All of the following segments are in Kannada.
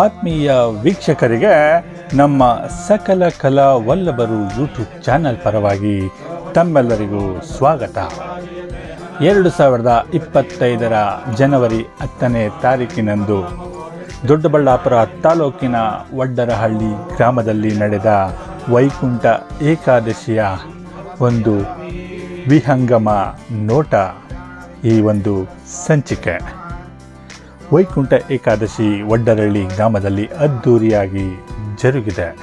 ಆತ್ಮೀಯ ವೀಕ್ಷಕರಿಗೆ ನಮ್ಮ ಸಕಲ ಕಲಾ ವಲ್ಲಭರು ಯೂಟ್ಯೂಬ್ ಚಾನಲ್ ಪರವಾಗಿ ತಮ್ಮೆಲ್ಲರಿಗೂ ಸ್ವಾಗತ. ಎರಡು ಸಾವಿರದ ಇಪ್ಪತ್ತೈದರ ಜನವರಿ ಹತ್ತನೇ ತಾರೀಕಿನಂದು ದೊಡ್ಡಬಳ್ಳಾಪುರ ತಾಲೂಕಿನ ವಡ್ಡರಹಳ್ಳಿ ಗ್ರಾಮದಲ್ಲಿ ನಡೆದ ವೈಕುಂಠ ಏಕಾದಶಿಯ ಒಂದು ವಿಹಂಗಮ ನೋಟ ಈ ಒಂದು ಸಂಚಿಕೆ. ವೈಕುಂಠ ಏಕಾದಶಿ ಒಡ್ಡರಳ್ಳಿ ಗ್ರಾಮದಲ್ಲಿ ಅದ್ಧೂರಿಯಾಗಿ ಜರುಗಿದೆ.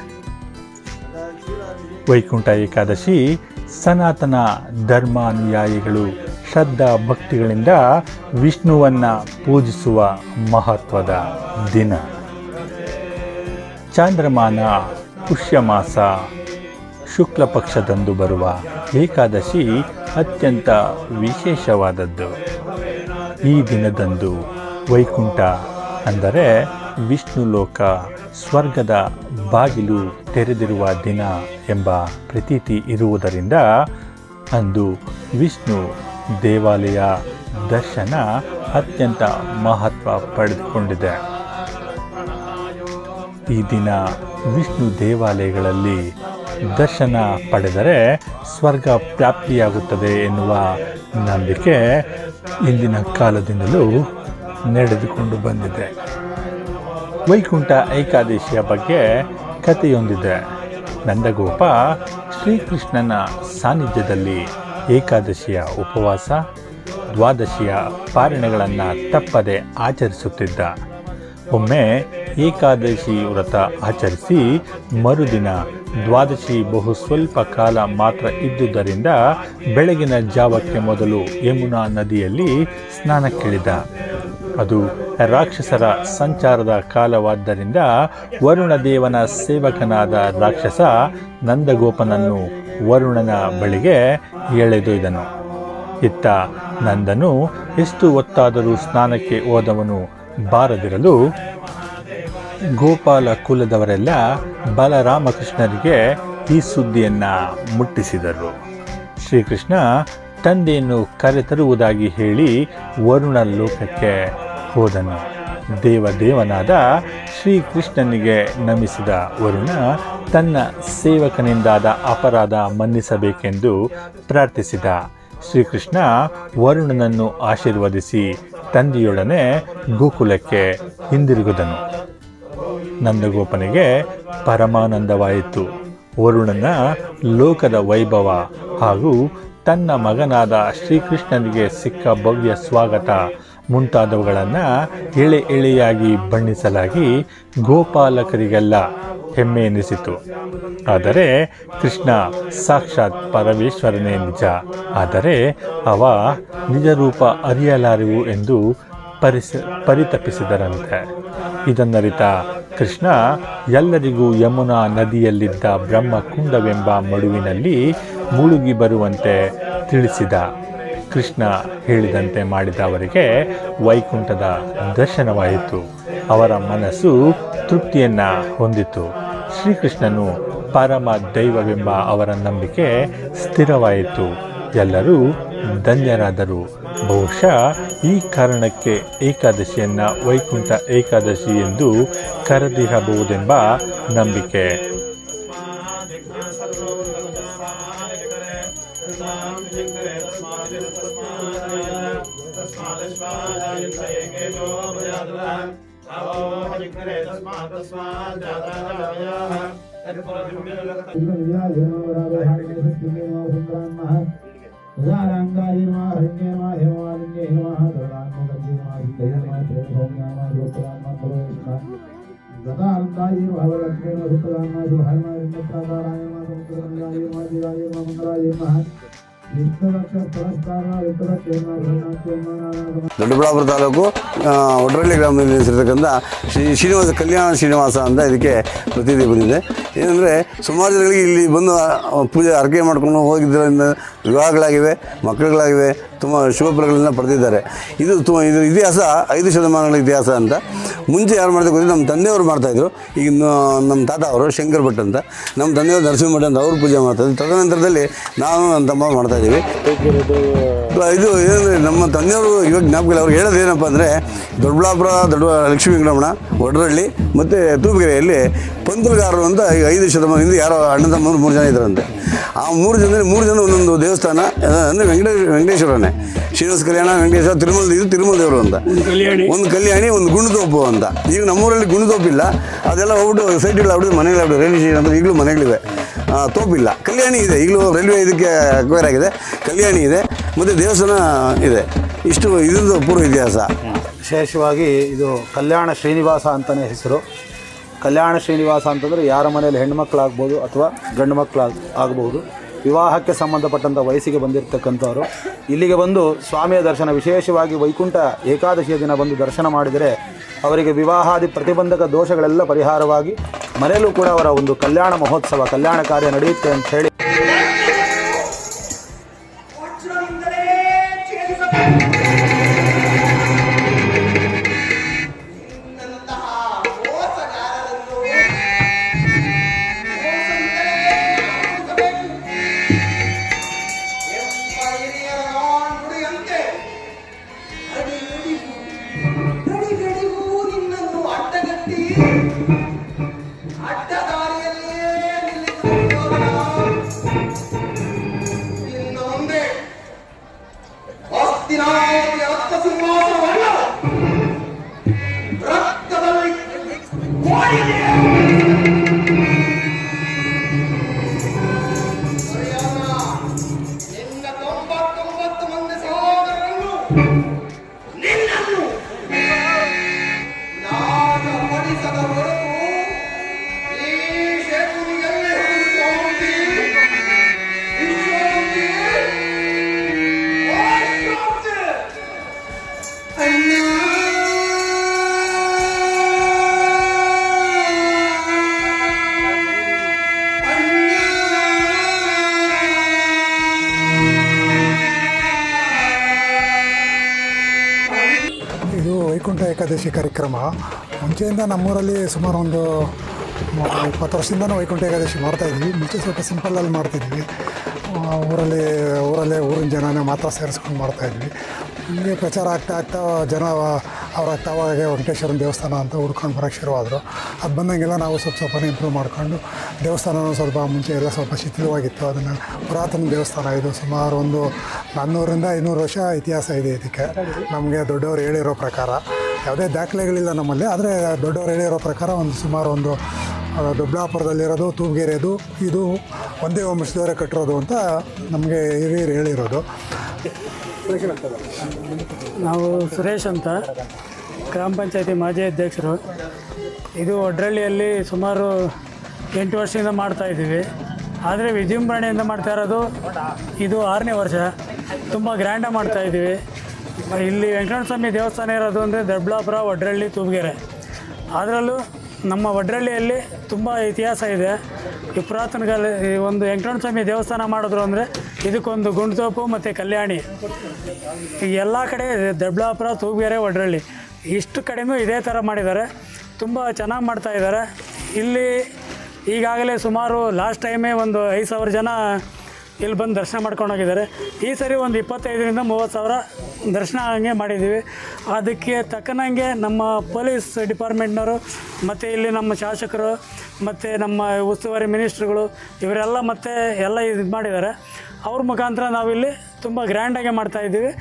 ವೈಕುಂಠ ಏಕಾದಶಿ ಸನಾತನ ಧರ್ಮಾನುಯಾಯಿಗಳು ಶ್ರದ್ಧಾ ಭಕ್ತಿಗಳಿಂದ ವಿಷ್ಣುವನ್ನ ಪೂಜಿಸುವ ಮಹತ್ವದ ದಿನ. ಚಾಂದ್ರಮಾನ, ಪುಷ್ಯಮಾಸ ಶುಕ್ಲ ಪಕ್ಷದಂದು ಬರುವ ಏಕಾದಶಿ ಅತ್ಯಂತ ವಿಶೇಷವಾದದ್ದು. ಈ ದಿನದಂದು ವೈಕುಂಠ ಅಂದರೆ ವಿಷ್ಣು ಲೋಕ, ಸ್ವರ್ಗದ ಬಾಗಿಲು ತೆರೆದಿರುವ ದಿನ ಎಂಬ ಪ್ರತೀತಿ ಇರುವುದರಿಂದ ಅಂದು ವಿಷ್ಣು ದೇವಾಲಯ ದರ್ಶನ ಅತ್ಯಂತ ಮಹತ್ವ ಪಡೆದುಕೊಂಡಿದೆ. ಈ ದಿನ ವಿಷ್ಣು ದೇವಾಲಯಗಳಲ್ಲಿ ದರ್ಶನ ಪಡೆದರೆ ಸ್ವರ್ಗ ಪ್ರಾಪ್ತಿಯಾಗುತ್ತದೆ ಎನ್ನುವ ನಂಬಿಕೆ ಇಂದಿನ ಕಾಲದಿಂದಲೂ ನಡೆದುಕೊಂಡು ಬಂದಿದೆ. ವೈಕುಂಠ ಏಕಾದಶಿಯ ಬಗ್ಗೆ ಕಥೆಯೊಂದಿದೆ. ನಂದಗೋಪ ಶ್ರೀಕೃಷ್ಣನ ಸಾನ್ನಿಧ್ಯದಲ್ಲಿ ಏಕಾದಶಿಯ ಉಪವಾಸ, ದ್ವಾದಶಿಯ ಪಾರಣೆಗಳನ್ನು ತಪ್ಪದೆ ಆಚರಿಸುತ್ತಿದ್ದ. ಒಮ್ಮೆ ಏಕಾದಶಿ ವ್ರತ ಆಚರಿಸಿ ಮರುದಿನ ದ್ವಾದಶಿ ಬಹು ಸ್ವಲ್ಪ ಕಾಲ ಮಾತ್ರ ಇದ್ದುದರಿಂದ ಬೆಳಗಿನ ಜಾವಕ್ಕೆ ಮೊದಲು ಯಮುನಾ ನದಿಯಲ್ಲಿ ಸ್ನಾನಕ್ಕಿಳಿದ ಅದು ರಾಕ್ಷಸರ ಸಂಚಾರದ ಕಾಲವಾದ್ದರಿಂದ ವರುಣ ದೇವನ ಸೇವಕನಾದ ರಾಕ್ಷಸ ನಂದಗೋಪನನ್ನು ವರುಣನ ಬಳಿಗೆ ಎಳೆದೊಯ್ದನು. ಇತ್ತ ನಂದನು ಎಷ್ಟು ಹೊತ್ತಾದರೂ ಸ್ನಾನಕ್ಕೆ ಹೋದವನು ಬಾರದಿರಲು ಗೋಪಾಲ ಕುಲದವರೆಲ್ಲ ಬಲರಾಮಕೃಷ್ಣರಿಗೆ ಈ ಸುದ್ದಿಯನ್ನು ಮುಟ್ಟಿಸಿದರು. ಶ್ರೀಕೃಷ್ಣ, ತಂದೆಯನ್ನು ಕರೆತರುವುದಾಗಿ ಹೇಳಿ ವರುಣ ಲೋಕಕ್ಕೆ ಹೋದನು. ದೇವದೇವನಾದ ಶ್ರೀಕೃಷ್ಣನಿಗೆ ನಮಿಸಿದ ವರುಣ ತನ್ನ ಸೇವಕನಿಂದಾದ ಅಪರಾಧ ಮನ್ನಿಸಬೇಕೆಂದು ಪ್ರಾರ್ಥಿಸಿದ. ಶ್ರೀಕೃಷ್ಣ ವರುಣನನ್ನು ಆಶೀರ್ವದಿಸಿ ತಂದೆಯೊಡನೆ ಗೋಕುಲಕ್ಕೆ ಹಿಂದಿರುಗಿದನು. ನಂದಗೋಪನಿಗೆ ಪರಮಾನಂದವಾಯಿತು. ವರುಣನ ಲೋಕದ ವೈಭವ ಹಾಗೂ ತನ್ನ ಮಗನಾದ ಶ್ರೀಕೃಷ್ಣನಿಗೆ ಸಿಕ್ಕ ಭವ್ಯ ಸ್ವಾಗತ ಮುಂತಾದವುಗಳನ್ನು ಎಳೆ ಎಳೆಯಾಗಿ ಬಣ್ಣಿಸಲಾಗಿ ಗೋಪಾಲಕರಿಗೆಲ್ಲ ಹೆಮ್ಮೆ ಎನಿಸಿತು. ಆದರೆ ಕೃಷ್ಣ ಸಾಕ್ಷಾತ್ ಪರಮೇಶ್ವರನೇ ನಿಜ. ಆದರೆ ಅವ ನಿಜ ರೂಪ ಅರಿಯಲಾರೆವು ಎಂದು ಪರಿಸ, ಪರಿತಪಿಸಿದರಂತೆ. ಇದನ್ನರಿತ ಕೃಷ್ಣ, ಎಲ್ಲರಿಗೂ ಯಮುನಾ ನದಿಯಲ್ಲಿದ್ದ ಬ್ರಹ್ಮಕುಂಡವೆಂಬ ಮಡುವಿನಲ್ಲಿ ಮುಳುಗಿ ಬರುವಂತೆ ತಿಳಿಸಿದ. ಕೃಷ್ಣ ಹೇಳಿದಂತೆ ಮಾಡಿದ ಅವರಿಗೆ ವೈಕುಂಠದ ದರ್ಶನವಾಯಿತು. ಅವರ ಮನಸ್ಸು ತೃಪ್ತಿಯನ್ನು ಹೊಂದಿತು. ಶ್ರೀಕೃಷ್ಣನು ಪರಮ ದೈವವೆಂಬ ಅವರ ನಂಬಿಕೆ ಸ್ಥಿರವಾಯಿತು. ಎಲ್ಲರೂ ಧನ್ಯರಾದರು. ಬಹುಶಃ ಈ ಕಾರಣಕ್ಕೆ ಏಕಾದಶಿಯನ್ನು ವೈಕುಂಠ ಏಕಾದಶಿ ಎಂದು ಕರೆದಿರಬಹುದೆಂಬ ನಂಬಿಕೆ. ङ्गारी मा हरिण्ये मा हेमालिङ्गे हेमः ददान्मगर्जे मा हिन्दयमा त्रेभौम्या मा लोकला मा प्रवेशा गतान्दाये मा भवलक्ष्मे मा शुक्ला मा शुभाय मा विन्दप्रादाराय मा समुद्रमङ्गाये मा दिराये मा मङ्गलाये मा ದೊಡ್ಡಬಳ್ಳಾಪುರ ತಾಲೂಕು ಒಡ್ರಳ್ಳಿ ಗ್ರಾಮದಲ್ಲಿ ನಿಲ್ಲಿಸಿರ್ತಕ್ಕಂಥ ಶ್ರೀ ಶ್ರೀನಿವಾಸ, ಕಲ್ಯಾಣ ಶ್ರೀನಿವಾಸ ಅಂತ ಇದಕ್ಕೆ ಪ್ರತಿನಿಧಿ ಬಂದಿದೆ. ಏನಂದರೆ ಸುಮಾರು ಜನಗಳಿಗೆ ಇಲ್ಲಿ ಬಂದು ಪೂಜೆ ಅರ್ಕೆ ಮಾಡ್ಕೊಂಡು ಹೋಗಿದ್ದರಿಂದ ವಿವಾಹಗಳಾಗಿವೆ ಮಕ್ಕಳುಗಳಾಗಿವೆ ತುಂಬ ಶುಭ ಫಲಗಳನ್ನ ಪಡೆದಿದ್ದಾರೆ. ಇದು ತು ಇದು ಇತಿಹಾಸ ಐದು ಶತಮಾನಗಳ ಇತಿಹಾಸ ಅಂತ. ಮುಂಚೆ ಯಾರು ಮಾಡ್ತಾ ಗೊತ್ತಿಲ್ಲ ನಮ್ಮ ತಂದೆಯವರು ಮಾಡ್ತಾಯಿದ್ರು ಈಗ ನಮ್ಮ ತಾತ ಅವರು ಶಂಕರ್ ಭಟ್ ಅಂತ. ನಮ್ಮ ತಂದೆಯವರು ನರಸಿಂಹ ಭಟ್ ಅಂತ ಅವರು ಪೂಜೆ ಮಾಡ್ತಾಯಿದ್ರು ತದನಂತರದಲ್ಲಿ ನಾನು ನನ್ನ ತಮ್ಮ ಮಾಡ್ತಾಯಿದ್ದೀವಿ ಇದು ಏನಂದರೆ ನಮ್ಮ ತಂದೆಯವರು ಇವಾಗ ಜ್ಞಾಪಕ ಅವ್ರು ಹೇಳೋದು ಏನಪ್ಪ ಅಂದರೆ ದೊಡ್ಡಬಳ್ಳಾಪುರ ದೊಡ್ಡ ಲಕ್ಷ್ಮೀ ವೆಂಕಟರಮಣ ಒಡ್ರಹಳ್ಳಿ ಮತ್ತು ತೂಪುಗೆರೆಯಲ್ಲಿ ಪಂತಲಗಾರರು ಅಂತ ಈಗ ಐದು ಶತಮಾನದಿಂದ ಯಾರೋ ಅಣ್ಣ ತಮ್ಮರು ಮೂರು ಜನ ಇದ್ದಾರಂತೆ. ಆ ಮೂರು ಜನ ಮೂರು ಜನ ಒಂದೊಂದು ದೇವಸ್ಥಾನ ಅಂದರೆ ವೆಂಕಟೇಶ್ ವೆಂಕಟೇಶ್ವರನೇ. ಶ್ರೀನಿವಾಸ ಕಲ್ಯಾಣ ವೆಂಕಟೇಶ್ವರ ತಿರುಮಲ ಇದು ತಿರುಮಲ ದೇವರು ಅಂತ. ಒಂದು ಕಲ್ಯಾಣಿ. ಒಂದು ಗುಂಡುತೋಪು ಅಂತ. ಈಗ ನಮ್ಮೂರಲ್ಲಿ ಗುಂಡುತೋಪಿಲ್ಲ. ಅದೆಲ್ಲ ಹೋಗ್ಬಿಟ್ಟು ಸೈಟ್ಗಳು ಆಗ್ಬಿಟ್ಟು ಮನೆಗಳಾಗ್ಬಿಟ್ಟು ರೈಲ್ವೆ ಸ್ಟೇಷನ್ ಅಂತ ಈಗಲೂ ಮನೆಗಳಿವೆ. ತೋಪಿಲ್ಲ. ಕಲ್ಯಾಣಿ ಇದೆ. ಈಗಲೂ ರೈಲ್ವೆ ಇದಕ್ಕೆ ಅಕ್ವೈರ್ ಆಗಿದೆ. ಕಲ್ಯಾಣಿ ಇದೆ. ಮತ್ತು ದೇವಸ್ಥಾನ ಇದೆ. ಇಷ್ಟು ಇದ್ರದ್ದು ಪೂರ್ವ ಇತಿಹಾಸ. ವಿಶೇಷವಾಗಿ ಇದು ಕಲ್ಯಾಣ ಶ್ರೀನಿವಾಸ ಅಂತಲೇ ಹೆಸರು. ಕಲ್ಯಾಣ ಶ್ರೀನಿವಾಸ ಅಂತಂದರೆ ಯಾರ ಮನೆಯಲ್ಲಿ ಹೆಣ್ಮಕ್ಳಾಗ್ಬೋದು ಅಥವಾ ಗಂಡು ಮಕ್ಕಳು ಆಗಬಹುದು ವಿವಾಹಕ್ಕೆ ಸಂಬಂಧಪಟ್ಟಂಥ ವಯಸ್ಸಿಗೆ ಬಂದಿರತಕ್ಕಂಥವ್ರು. ಇಲ್ಲಿಗೆ ಬಂದು ಸ್ವಾಮಿಯ ದರ್ಶನ, ವಿಶೇಷವಾಗಿ ವೈಕುಂಠ ಏಕಾದಶಿಯ ದಿನ ಬಂದು ದರ್ಶನ ಮಾಡಿದರೆ ಅವರಿಗೆ ವಿವಾಹಾದಿ ಪ್ರತಿಬಂಧಕ ದೋಷಗಳೆಲ್ಲ ಪರಿಹಾರವಾಗಿ ಮನೆಯಲ್ಲೂ ಕೂಡ ಅವರ ಒಂದು ಕಲ್ಯಾಣ ಮಹೋತ್ಸವ, ಕಲ್ಯಾಣ ಕಾರ್ಯ ನಡೆಯುತ್ತೆ ಅಂತ Vai, Deus, tá ಕಾರ್ಯಕ್ರಮ. ಮುಂಚೆಯಿಂದ ನಮ್ಮೂರಲ್ಲಿ ಸುಮಾರು ಒಂದು ಇಪ್ಪತ್ತು ವರ್ಷದಿಂದನೂ ವೈಕುಂಠ ಏಕಾದಶಿ ಮಾಡ್ತಾಯಿದ್ವಿ ಮುಂಚೆ ಸ್ವಲ್ಪ ಸಿಂಪಲಲ್ಲಿ ಮಾಡ್ತಿದ್ವಿ. ಊರಲ್ಲಿ, ಊರಲ್ಲೇ ಊರಿನ ಜನನೇ ಮಾತ್ರ ಸೇರಿಸ್ಕೊಂಡು ಮಾಡ್ತಾಯಿದ್ವಿ ಹೀಗೆ ಪ್ರಚಾರ ಆಗ್ತಾ ಆಗ್ತಾ ಜನ ಅವ್ರ ತಾವಾಗೆ ವೆಂಕಟೇಶ್ವರನ ದೇವಸ್ಥಾನ ಅಂತ ಹುಡ್ಕೊಂಡು ಬರೋಕ್ಕೆ ಶುರುವಾದರು. ಅದು ಬಂದಂಗೆಲ್ಲ ನಾವು ಸ್ವಲ್ಪ ಸ್ವಲ್ಪನೇ ಇಂಪ್ರೂವ್ ಮಾಡಿಕೊಂಡು ದೇವಸ್ಥಾನವೂ ಸ್ವಲ್ಪ ಮುಂಚೆ ಎಲ್ಲ ಸ್ವಲ್ಪ ಶಿಥಿಲವಾಗಿತ್ತು. ಅದನ್ನು ಪುರಾತನ ದೇವಸ್ಥಾನ ಇದು ಸುಮಾರು ಒಂದು ನಾನ್ನೂರಿಂದ ಐನೂರು ವರ್ಷ ಇತಿಹಾಸ ಇದೆ ಇದಕ್ಕೆ. ನಮಗೆ ದೊಡ್ಡವರು ಹೇಳಿರೋ ಪ್ರಕಾರ. ಯಾವುದೇ ದಾಖಲೆಗಳಿಲ್ಲ ನಮ್ಮಲ್ಲಿ, ಆದರೆ ದೊಡ್ಡವರು ಹೇಳಿರೋ ಪ್ರಕಾರ ಒಂದು ಸುಮಾರು ಒಂದು ದೊಡ್ಡಾಪುರದಲ್ಲಿರೋದು ತೂಬ್ಗೆರೆದು ಇದು ಒಂದೇ ವಂಶದವರೇ ಕಟ್ಟಿರೋದು ಅಂತ ನಮಗೆ ಹಿರಿಯರು ಹೇಳಿರೋದು. ನಾವು ಸುರೇಶ್ ಅಂತ, ಗ್ರಾಮ ಪಂಚಾಯತಿ ಮಾಜಿ ಅಧ್ಯಕ್ಷರು. ಇದು ಒಡ್ರಳ್ಳಿಯಲ್ಲಿ ಸುಮಾರು ಎಂಟು ವರ್ಷದಿಂದ ಮಾಡ್ತಾ ಇದ್ದೀವಿ. ಆದರೆ ವಿಜೃಂಭಣೆಯಿಂದ ಮಾಡ್ತಾ ಇರೋದು ಇದು ಆರನೇ ವರ್ಷ. ತುಂಬ ಗ್ರ್ಯಾಂಡಾಗಿ ಮಾಡ್ತಾ ಇದ್ದೀವಿ. ಮ- ಇಲ್ಲಿ ವೆಂಕಟರಮಣ ಸ್ವಾಮಿ ದೇವಸ್ಥಾನ ಇರೋದು ಅಂದರೆ ದೊಡ್ಡಬಳ್ಳಾಪುರ, ವಡ್ರಳ್ಳಿ ತೂಬ್ಗೆರೆ ಅದರಲ್ಲೂ ನಮ್ಮ ವಡ್ರಳ್ಳಿಯಲ್ಲಿ ತುಂಬ ಇತಿಹಾಸ ಇದೆ. ಈ ಪುರಾತನ ಕಾಲ ಈ ಒಂದು ವೆಂಕಟರಮಣ ಸ್ವಾಮಿ ದೇವಸ್ಥಾನ ಮಾಡಿದ್ರು ಅಂದರೆ ಇದಕ್ಕೊಂದು ಗುಂಡ್ತೋಪು ಮತ್ತು ಕಲ್ಯಾಣಿ. ಈ ಎಲ್ಲ ಕಡೆ ದೊಡ್ಡಬಳ್ಳಾಪುರ ತೂಬಗೆರೆ ವಡ್ರಳ್ಳಿ. ಇಷ್ಟು ಕಡೆಯೂ ಇದೇ ಥರ ಮಾಡಿದ್ದಾರೆ. ತುಂಬ ಚೆನ್ನಾಗಿ ಮಾಡ್ತಾಯಿದ್ದಾರೆ ಇಲ್ಲಿ ಈಗಾಗಲೇ ಸುಮಾರು ಲಾಸ್ಟ್ ಟೈಮೇ ಒಂದು ಐದು ಸಾವಿರ ಜನ ಇಲ್ಲಿ ಬಂದು ದರ್ಶನ ಮಾಡ್ಕೊಂಡು ಹೋಗಿದ್ದಾರೆ. ಈ ಸರಿ ಒಂದು ಇಪ್ಪತ್ತೈದರಿಂದ ಮೂವತ್ತು ಸಾವಿರ ದರ್ಶನ ಹಂಗೆ ಮಾಡಿದ್ದೀವಿ. ಅದಕ್ಕೆ ತಕ್ಕನಂಗೆ ನಮ್ಮ ಪೊಲೀಸ್ ಡಿಪಾರ್ಟ್ಮೆಂಟ್ನವರು, ಮತ್ತು ಇಲ್ಲಿ ನಮ್ಮ ಶಾಸಕರು, ಮತ್ತು ನಮ್ಮ ಉಸ್ತುವಾರಿ ಮಿನಿಸ್ಟ್ರುಗಳು, ಇವರೆಲ್ಲ ಮತ್ತೆ ಎಲ್ಲ ಇದು ಮಾಡಿದ್ದಾರೆ. ಅವ್ರ ಮುಖಾಂತರ ನಾವಿಲ್ಲಿ ತುಂಬ ಗ್ರ್ಯಾಂಡಾಗೆ ಮಾಡ್ತಾ ಇದ್ದೀವಿ.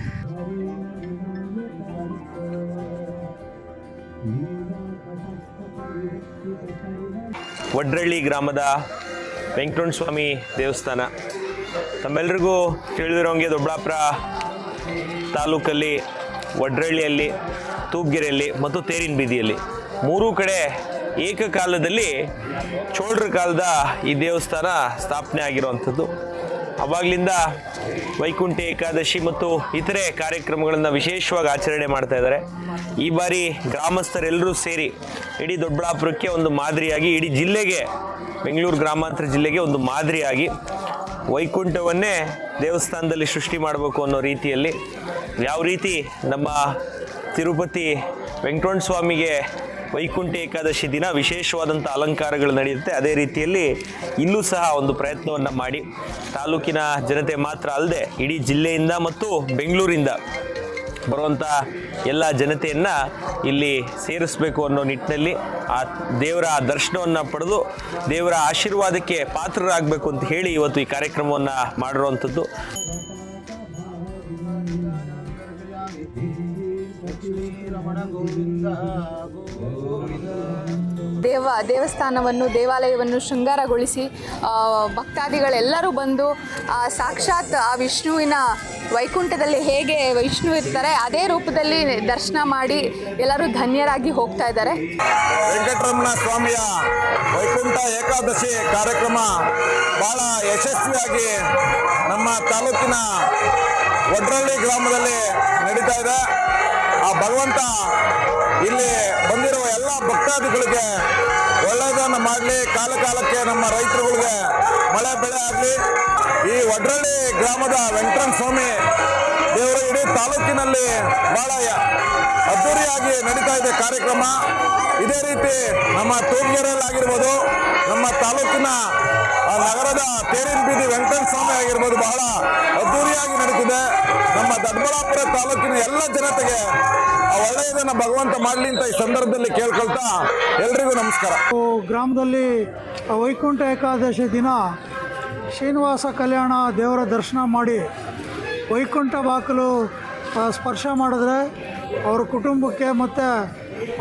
ವಡ್ರಳ್ಳಿ ಗ್ರಾಮದ ವೆಂಕಟರಮಣ ಸ್ವಾಮಿ ದೇವಸ್ಥಾನ. ತಮ್ಮೆಲ್ರಿಗೂ ತಿಳಿದಿರೋಂಗೆ ದೊಡ್ಡಾಪುರ ತಾಲೂಕಲ್ಲಿ, ವಡ್ರಳ್ಳಿಯಲ್ಲಿ ತೂಪ್ಗೆರೆಯಲ್ಲಿ ಮತ್ತು ತೇರಿನ ಬೀದಿಯಲ್ಲಿ. ಮೂರೂ ಕಡೆ ಏಕಕಾಲದಲ್ಲಿ ಚೋಳರ ಕಾಲದ ಈ ದೇವಸ್ಥಾನ ಸ್ಥಾಪನೆ ಆಗಿರುವಂಥದ್ದು ಅವಾಗಲಿಂದ ವೈಕುಂಠ ಏಕಾದಶಿ ಮತ್ತು ಇತರೆ ಕಾರ್ಯಕ್ರಮಗಳನ್ನು ವಿಶೇಷವಾಗಿ ಆಚರಣೆ ಮಾಡ್ತಾ ಇದ್ದಾರೆ. ಈ ಬಾರಿ ಗ್ರಾಮಸ್ಥರೆಲ್ಲರೂ ಸೇರಿ ಇಡೀ ದೊಡ್ಡಬಳ್ಳಾಪುರಕ್ಕೆ ಒಂದು ಮಾದರಿಯಾಗಿ, ಇಡೀ ಜಿಲ್ಲೆಗೆ, ಬೆಂಗಳೂರು ಗ್ರಾಮಾಂತರ ಜಿಲ್ಲೆಗೆ ಒಂದು ಮಾದರಿಯಾಗಿ ವೈಕುಂಠವನ್ನೇ ದೇವಸ್ಥಾನದಲ್ಲಿ ಸೃಷ್ಟಿ ಮಾಡಬೇಕು ಅನ್ನೋ ರೀತಿಯಲ್ಲಿ ಯಾವ ರೀತಿ ನಮ್ಮ ತಿರುಪತಿ ವೆಂಕಟರಮಣ ಸ್ವಾಮಿಗೆ ವೈಕುಂಠ ಏಕಾದಶಿ ದಿನ ವಿಶೇಷವಾದಂಥ ಅಲಂಕಾರಗಳು ನಡೆಯುತ್ತೆ. ಅದೇ ರೀತಿಯಲ್ಲಿ ಇಲ್ಲೂ ಸಹ ಒಂದು ಪ್ರಯತ್ನವನ್ನು ಮಾಡಿ. ತಾಲೂಕಿನ ಜನತೆ ಮಾತ್ರ ಅಲ್ಲದೆ ಇಡೀ ಜಿಲ್ಲೆಯಿಂದ ಮತ್ತು ಬೆಂಗಳೂರಿಂದ ಬರುವಂಥ ಎಲ್ಲ ಜನತೆಯನ್ನು ಇಲ್ಲಿ ಸೇರಿಸಬೇಕು ಅನ್ನೋ ನಿಟ್ಟಿನಲ್ಲಿ ಆ ದೇವರ ದರ್ಶನವನ್ನು ಪಡೆದು ದೇವರ ಆಶೀರ್ವಾದಕ್ಕೆ ಪಾತ್ರರಾಗಬೇಕು ಅಂತ ಹೇಳಿ ಇವತ್ತು ಈ ಕಾರ್ಯಕ್ರಮವನ್ನು ಮಾಡಿರುವಂಥದ್ದು. ದೇವ ದೇವಸ್ಥಾನವನ್ನು ದೇವಾಲಯವನ್ನು ಶೃಂಗಾರಗೊಳಿಸಿ ಭಕ್ತಾದಿಗಳೆಲ್ಲರೂ ಬಂದು ಆ ಸಾಕ್ಷಾತ್ ಆ ವಿಷ್ಣುವಿನ ವೈಕುಂಠದಲ್ಲಿ ಹೇಗೆ ವಿಷ್ಣು ಇರ್ತಾರೆ ಅದೇ ರೂಪದಲ್ಲಿ ದರ್ಶನ ಮಾಡಿ ಎಲ್ಲರೂ ಧನ್ಯರಾಗಿ ಹೋಗ್ತಾ ಇದ್ದಾರೆ. ವೆಂಕಟರಮಣ ಸ್ವಾಮಿಯ ವೈಕುಂಠ ಏಕಾದಶಿ ಕಾರ್ಯಕ್ರಮ ಬಹಳ ಯಶಸ್ವಿಯಾಗಿ ನಮ್ಮ ತಾಲೂಕಿನ ಒಡ್ರಳ್ಳಿ ಗ್ರಾಮದಲ್ಲಿ ನಡೀತಾ ಇದೆ. ಆ ಭಗವಂತ ಇಲ್ಲಿ ಬಂದಿರುವ ಎಲ್ಲ ಭಕ್ತಾದಿಗಳಿಗೆ ಒಳ್ಳೆಯದನ್ನು ಮಾಡಲಿ. ಕಾಲ ಕಾಲಕ್ಕೆ ನಮ್ಮ ರೈತರುಗಳಿಗೆ ಮಳೆ ಬೆಳೆ ಆಗಲಿ. ಈ ಒಡ್ರಳ್ಳಿ ಗ್ರಾಮದ ವೆಂಕಟರಮಣ ಸ್ವಾಮಿ ದೇವರು, ಇಡೀ ತಾಲೂಕಿನಲ್ಲಿ ಬಹಳ ಅದ್ದೂರಿಯಾಗಿ ನಡೀತಾ ಇದೆ ಕಾರ್ಯಕ್ರಮ. ಇದೇ ರೀತಿ ನಮ್ಮ ತೂರ್ಗೆರೆಯಲ್ಲಿ ಆಗಿರ್ಬೋದು, ನಮ್ಮ ತಾಲೂಕಿನ ನಗರದ ತೇರಿನ ಬೀದಿ ಸ್ವಾಮಿ ಆಗಿರ್ಬೋದು ಬಹಳ ಅದ್ದೂರಿಯಾಗಿ ನಡೀತಿದೆ. ನಮ್ಮ ದೊಡ್ಡಬಳ್ಳಾಪುರ ತಾಲೂಕಿನ ಎಲ್ಲ ಜನತೆಗೆ ಒಳ್ಳೆಯದನ್ನ ಭಗವಂತ ಮಾಡಲಿ ಅಂತ ಈ ಸಂದರ್ಭದಲ್ಲಿ ಕೇಳ್ಕೊಳ್ತಾ ಎಲ್ರಿಗೂ ನಮಸ್ಕಾರ. ಗ್ರಾಮದಲ್ಲಿ ವೈಕುಂಠ ಏಕಾದಶಿ ದಿನ ಶ್ರೀನಿವಾಸ ಕಲ್ಯಾಣ ದೇವರ ದರ್ಶನ ಮಾಡಿ ವೈಕುಂಠ ಬಾಕಲು ಸ್ಪರ್ಶ ಮಾಡಿದ್ರೆ ಅವ್ರ ಕುಟುಂಬಕ್ಕೆ ಮತ್ತು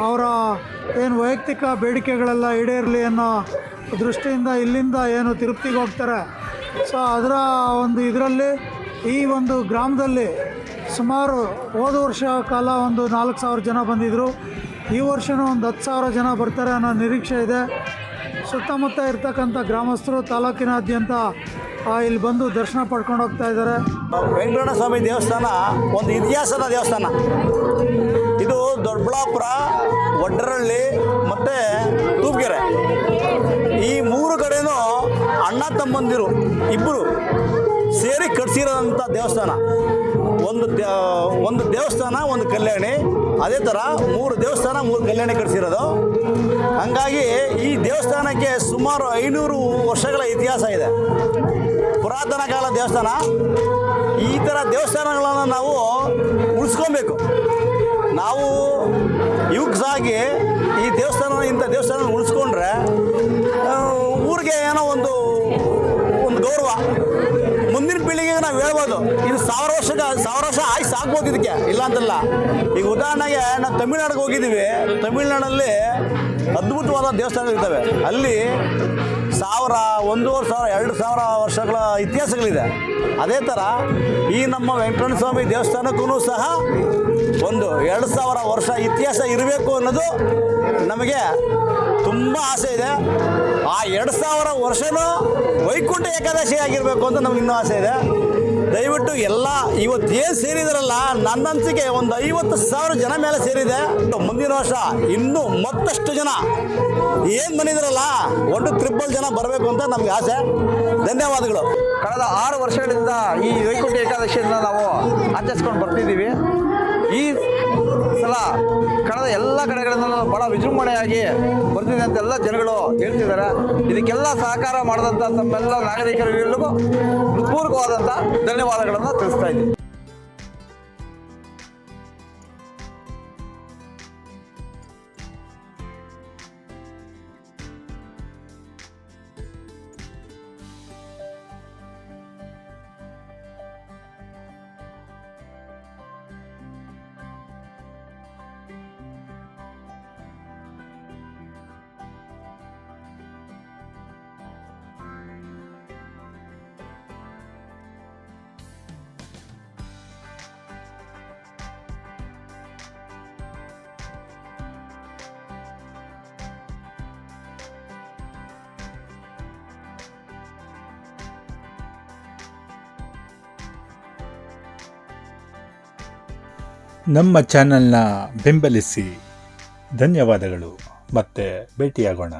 ಅವರ ಏನು ವೈಯಕ್ತಿಕ ಬೇಡಿಕೆಗಳೆಲ್ಲ ಈಡೇರಲಿ ಅನ್ನೋ ದೃಷ್ಟಿಯಿಂದ ಇಲ್ಲಿಂದ ಏನು ತಿರುಪ್ತಿಗೆ ಹೋಗ್ತಾರೆ. ಸೊ ಅದರ ಒಂದು ಇದರಲ್ಲಿ ಈ ಒಂದು ಗ್ರಾಮದಲ್ಲಿ ಸುಮಾರು ಹೋದ ವರ್ಷ ಕಾಲ ಒಂದು ನಾಲ್ಕು ಸಾವಿರ ಜನ ಬಂದಿದ್ದರು ಈ ವರ್ಷವೂ ಒಂದು ಹತ್ತು ಸಾವಿರ ಜನ ಬರ್ತಾರೆ ಅನ್ನೋ ನಿರೀಕ್ಷೆ ಇದೆ. ಸುತ್ತಮುತ್ತ ಇರ್ತಕ್ಕಂಥ ಗ್ರಾಮಸ್ಥರು ತಾಲೂಕಿನಾದ್ಯಂತ ಇಲ್ಲಿ ಬಂದು ದರ್ಶನ ಪಡ್ಕೊಂಡು ಹೋಗ್ತಾ ಇದ್ದಾರೆ. ವೆಂಕಟರಮಣ ಸ್ವಾಮಿ ದೇವಸ್ಥಾನ ಒಂದು ಇತಿಹಾಸದ ದೇವಸ್ಥಾನ. ಇದು ದೊಡ್ಡಬಳ್ಳಾಪುರ ಒಡ್ಡರಳ್ಳಿ ಮತ್ತು ತೂಪ್ಗೆರೆ ಈ ಮೂರು ಕಡೆನೂ ಅಣ್ಣ ತಮ್ಮಂದಿರು ಇಬ್ಬರು ಸೇರಿ ಕಟ್ಸಿರೋಂಥ ದೇವಸ್ಥಾನ. ಒಂದು ಒಂದು ದೇವಸ್ಥಾನ, ಒಂದು ಕಲ್ಯಾಣಿ. ಅದೇ ಥರ ಮೂರು ದೇವಸ್ಥಾನ, ಮೂರು ಕಲ್ಯಾಣಿ ಕಟ್ಸಿರೋದು. ಹಂಗಾಗಿ ಈ ದೇವಸ್ಥಾನಕ್ಕೆ ಸುಮಾರು ಐನೂರು ವರ್ಷಗಳ ಇತಿಹಾಸ ಇದೆ. ಪುರಾತನ ಕಾಲ ದೇವಸ್ಥಾನ. ಈ ಥರ ದೇವಸ್ಥಾನಗಳನ್ನು ನಾವು ಉಳಿಸ್ಕೊಬೇಕು. ನಾವು ಯುಗ್ಸಾಗಿ ಈ ದೇವಸ್ಥಾನ ಇಂಥ ದೇವಸ್ಥಾನ ಉಳಿಸ್ಕೊಂಡ್ರೆ ಊರಿಗೆ ಏನೋ ಒಂದು ಒಂದು ಗೌರವ. ಪೀಳಿಗೆಗೆ ನಾವು ಹೇಳ್ಬೋದು. ಇದು ಸಾವಿರ ವರ್ಷದ, ಸಾವಿರ ವರ್ಷ ಆಯ್ತು ಆಗ್ಬೋದು ಇದಕ್ಕೆ. ಇಲ್ಲ ಅಂತಲ್ಲ. ಈಗ ಉದಾಹರಣೆಗೆ ನಾವು ತಮಿಳ್ನಾಡಿಗೆ ಹೋಗಿದ್ದೀವಿ. ತಮಿಳ್ನಾಡಲ್ಲಿ ಅದ್ಭುತವಾದ ದೇವಸ್ಥಾನಗಳು ಇರ್ತವೆ ಅಲ್ಲಿ ಸಾವಿರ ಒಂದೂವರೆ ಸಾವಿರ ಎರಡು ಸಾವಿರ ವರ್ಷಗಳ ಇತಿಹಾಸಗಳಿದೆ. ಅದೇ ಥರ ಈ ನಮ್ಮ ವೆಂಕಟರಮಣ ಸ್ವಾಮಿ ದೇವಸ್ಥಾನಕ್ಕೂ ಸಹ ಒಂದು ಎರಡು ಸಾವಿರ ವರ್ಷ ಇತಿಹಾಸ ಇರಬೇಕು ಅನ್ನೋದು ನಮಗೆ ತುಂಬ ಆಸೆ ಇದೆ. ಆ ಎರಡು ಸಾವಿರ ವರ್ಷನೂ ವೈಕುಂಠ ಏಕಾದಶಿ ಆಗಿರಬೇಕು ಅಂತ ನಮ್ಗೆ ಇನ್ನೂ ಆಸೆ ಇದೆ. ದಯವಿಟ್ಟು ಎಲ್ಲ ಇವತ್ತು ಏನು ಸೇರಿದ್ರಲ್ಲ ನನ್ನ ಒಂದು ಐವತ್ತು ಸಾವಿರ ಜನ ಮೇಲೆ ಸೇರಿದೆ. ಮುಂದಿನ ವರ್ಷ ಇನ್ನೂ ಮತ್ತಷ್ಟು ಜನ ಏನು ಬಂದಿದ್ರಲ್ಲ ಒಟ್ಟು ತ್ರಿಪಲ್ ಜನ ಬರಬೇಕು ಅಂತ ನಮ್ಗೆ ಆಸೆ. ಧನ್ಯವಾದಗಳು. ಕಳೆದ ಆರು ವರ್ಷಗಳಿಂದ ಈ ವೈಕುಂಠ ಏಕಾದಶಿಯನ್ನು ನಾವು ಆಚರಿಸ್ಕೊಂಡು ಬರ್ತಿದ್ದೀವಿ. ಈ ಸಲ ಕಳೆದ ಎಲ್ಲ ಕಡೆಗಳಿಂದ ಬಹಳ ವಿಜೃಂಭಣೆಯಾಗಿ ಬರ್ತಿದೆ ಅಂತ ಎಲ್ಲ ಜನಗಳು ಹೇಳ್ತಿದ್ದಾರೆ. ಇದಕ್ಕೆಲ್ಲ ಸಹಕಾರ ಮಾಡಿದಂಥ ತಮ್ಮೆಲ್ಲ ನಾಗರಿಕರಿಗೆಲ್ಲರಿಗೂ ಹೃತ್ಪೂರ್ವಕವಾದಂಥ ಧನ್ಯವಾದಗಳನ್ನು ತಿಳಿಸ್ತಾ ಇದ್ದೀನಿ. ನಮ್ಮ ಚಾನಲ್ನ ಬೆಂಬಲಿಸಿ. ಧನ್ಯವಾದಗಳು. ಮತ್ತೆ ಭೇಟಿಯಾಗೋಣ.